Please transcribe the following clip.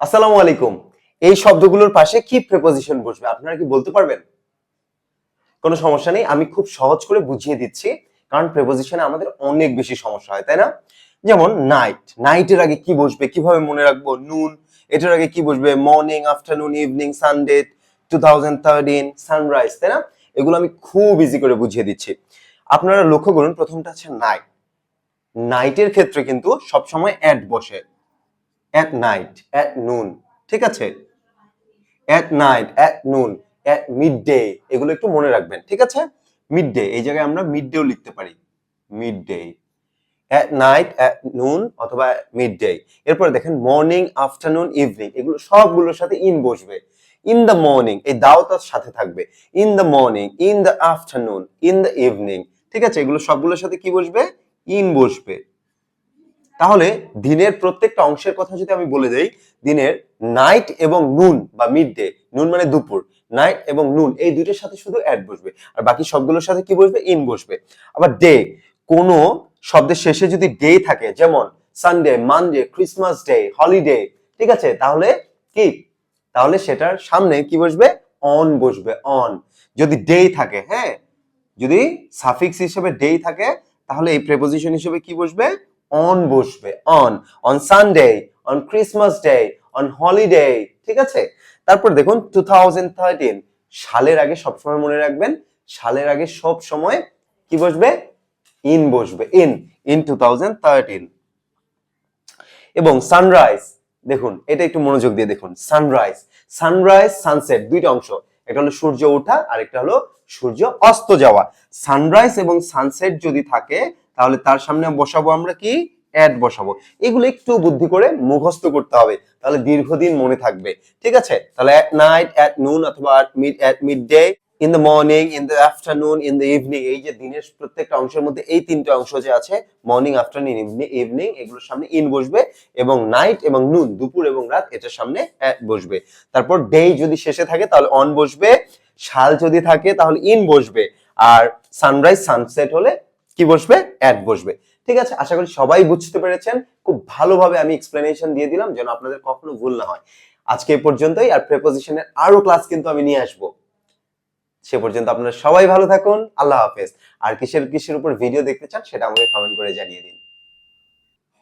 আসসালামু আলাইকুম। এই শব্দগুলোর পাশে কি প্রেপোজিশন বসবে? আপনারা কি বলতে পারবেন? কোনো সমস্যা নেই, আমি খুব সহজ করে বুঝিয়ে দিচ্ছি, কারণ প্রেপোজিশনে আমাদের অনেক বেশি সমস্যা হয়, তাই না? যেমন নাইট নাইটের আগে কি বসবে, কীভাবে মনে রাখব? নুন এটার আগে কি বসবে? Morning afternoon evening Sunday two thousand thirteen sunrise তাই না? এগুলো আমি খুব ইজি করে বুঝিয়ে দিচ্ছি। আপনারা লক্ষ্য করুন, প্রথমটা হচ্ছে নাইট নাইটের ক্ষেত্রে কিন্তু সবসময় অ্যাড বসে। অ্যাট নাইট অ্যাট নুন ঠিক আছে? At night at noon at mid day এগুলো একটু মনে রাখবেন, ঠিক আছে? মিড ডে এই জায়গায় আমরা মিড ডেও লিখতে পারি। Mid day at night at noon অথবা মিড ডে এরপরে দেখেন মর্নিং আফটারনুন ইভিনিং এগুলো সবগুলোর সাথে ইন বসবে। ইন দ্য মর্নিং এই দাও তার সাথে থাকবে। In the morning in the afternoon in the evening ঠিক আছে? এগুলো সবগুলোর সাথে কি বসবে? ইন বসবে। তাহলে দিনের প্রত্যেকটা অংশের কথা যদি আমি বলে দেই, দিনের নাইট এবং নুন বা মিড ডে নুন মানে দুপুর নাইট এবং নুন এই দুইটার সাথে শুধু অ্যাড বসবে। আর বাকি সবগুলোর সাথে কি বসবে? ইন বসবে। আবার ডে কোন শব্দের শেষে যদি ডে থাকে, যেমন Sunday Monday Christmas day holiday ঠিক আছে? তাহলে কি? তাহলে সেটার সামনে কি বসবে? অন বসবে অন যদি ডে থাকে হ্যাঁ? যদি সাফিক্স হিসেবে ডে থাকে, তাহলে এই প্রেপোজিশন হিসেবে কি বসবে? অন বসবে on on Sunday on Christmas day on holiday ঠিক আছে? তারপর দেখুন টু থাউজেন্ড থার্টিন সালের আগে সবসময় মনে রাখবেন, সালের আগে সব সময় কি বসবে? ইন বসবে in in two thousand thirteen এবং সানরাইজ দেখুন, এটা একটু মনোযোগ দিয়ে দেখুন সানরাইজ সানরাইজ সানসেট দুইটা অংশ, একটা হলো সূর্য ওঠা আর একটা হলো সূর্য অস্ত যাওয়া। সানরাইজ এবং সানসেট যদি থাকে তাহলে তার সামনে বসাবো আমরা কি? অ্যাড বসাবো। এগুলো একটু বুদ্ধি করে মুখস্থ করতে হবে, তাহলে দীর্ঘদিন মনে থাকবে। ঠিক আছে? তাহলে অ্যাট নাইট অ্যাট নুন অথবা mid at mid day in the morning in the afternoon in the evening এই যে দিনের প্রত্যেকটা অংশের মধ্যে এই তিনটে অংশ যে আছে মর্নিং আফটারনুন ইভিনিং ইভিনিং এগুলোর সামনে ইন বসবে এবং নাইট এবং নুন দুপুর এবং রাত এটার সামনে বসবে। তারপর ডে যদি শেষে থাকে, তাহলে অন বসবে। সাল যদি থাকে, তাহলে ইন বসবে। আর সানরাইজ সানসেট হলে কি বসবে? অ্যাড বসবে। ঠিক আছে? আশা করি সবাই বুঝতে পেরেছেন। খুব ভালোভাবে আমি এক্সপ্লেনেশন দিয়ে দিলাম যেন আপনাদের কখনো ভুল না হয়। আজকে এই পর্যন্তই আর প্রেপোজিশনের আরও ক্লাস কিন্তু আমি নিয়ে আসব। সে পর্যন্ত আপনারা সবাই ভালো থাকুন। আল্লাহ হাফেজ। আর কিসের কিসের উপর ভিডিও দেখতে চান সেটা আমাকে কমেন্ট করে জানিয়ে দিন।